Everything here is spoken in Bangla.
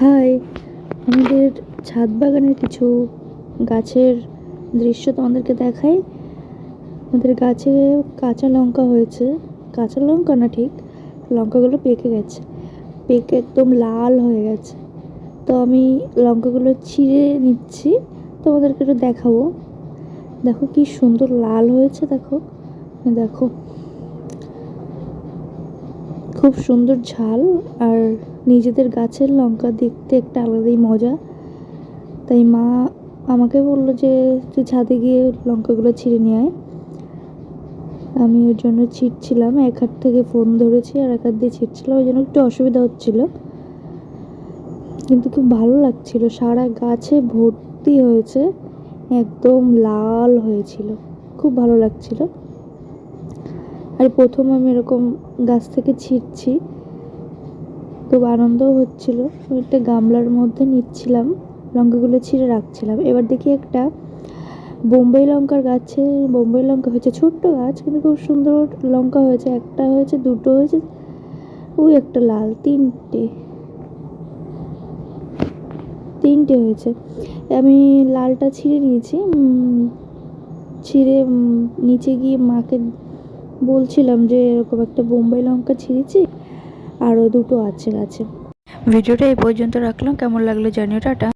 হাই আমাদের ছাদ বাগানের কিছু গাছের দৃশ্য তোমাদেরকে দেখাই। আমাদের গাছে কাঁচা লঙ্কা হয়েছে। কাঁচা লঙ্কা না ঠিক, লঙ্কাগুলো পেকে গেছে। পেকে একদম লাল হয়ে গেছে। তো আমি লঙ্কাগুলো ছিঁড়ে নিচ্ছি। তোমাদেরকে একটু দেখাবো। দেখো কি সুন্দর লাল হয়েছে, দেখো। দেখো। খুব সুন্দর ঝাল আর নিজেদের গাছের লঙ্কা দেখতে একটা আলাদাই মজা। তাই মা আমাকে বলল যে, তুই ছাদে গিয়ে লঙ্কাগুলো ছিঁড়ে নিয়ে আয়। আমি ওর জন্য ছিঁড়ছিলাম এক হাত থেকে ফোন ধরেছি আর এক হাত দিয়ে ছিঁড়ছিলাম ওই জন্য একটু অসুবিধা হচ্ছিল। কিন্তু খুব ভালো লাগছিল, সারা গাছে ভর্তি হয়েছে, একদম লাল হয়েছিল, খুব ভালো লাগছিল। আর প্রথম আমি এরকম গাছ থেকে ছিঁড়ছি। খুব আনন্দও হচ্ছিল। আমি একটা গামলার মধ্যে নিচ্ছিলাম, লঙ্কাগুলো ছিঁড়ে রাখছিলাম। এবার দেখি একটা বোম্বাই লঙ্কার গাছে, বোম্বাই লঙ্কা হয়েছে ছোট্ট গাছ, কিন্তু খুব সুন্দর লঙ্কা হয়েছে। একটা হয়েছে, দুটো হয়েছে, ওই একটা লাল, তিনটে। তিনটে হয়েছে। আমি লালটা ছিঁড়ে নিয়েছি ছিঁড়ে নিচে গিয়ে মাকে বলছিলাম যে এরকম একটা বোম্বাই লঙ্কা ছিঁড়েছি, আরও দুটো আছে গাছে ভিডিওটা এই পর্যন্ত রাখলাম। কেমন লাগল জানিও, টাটা।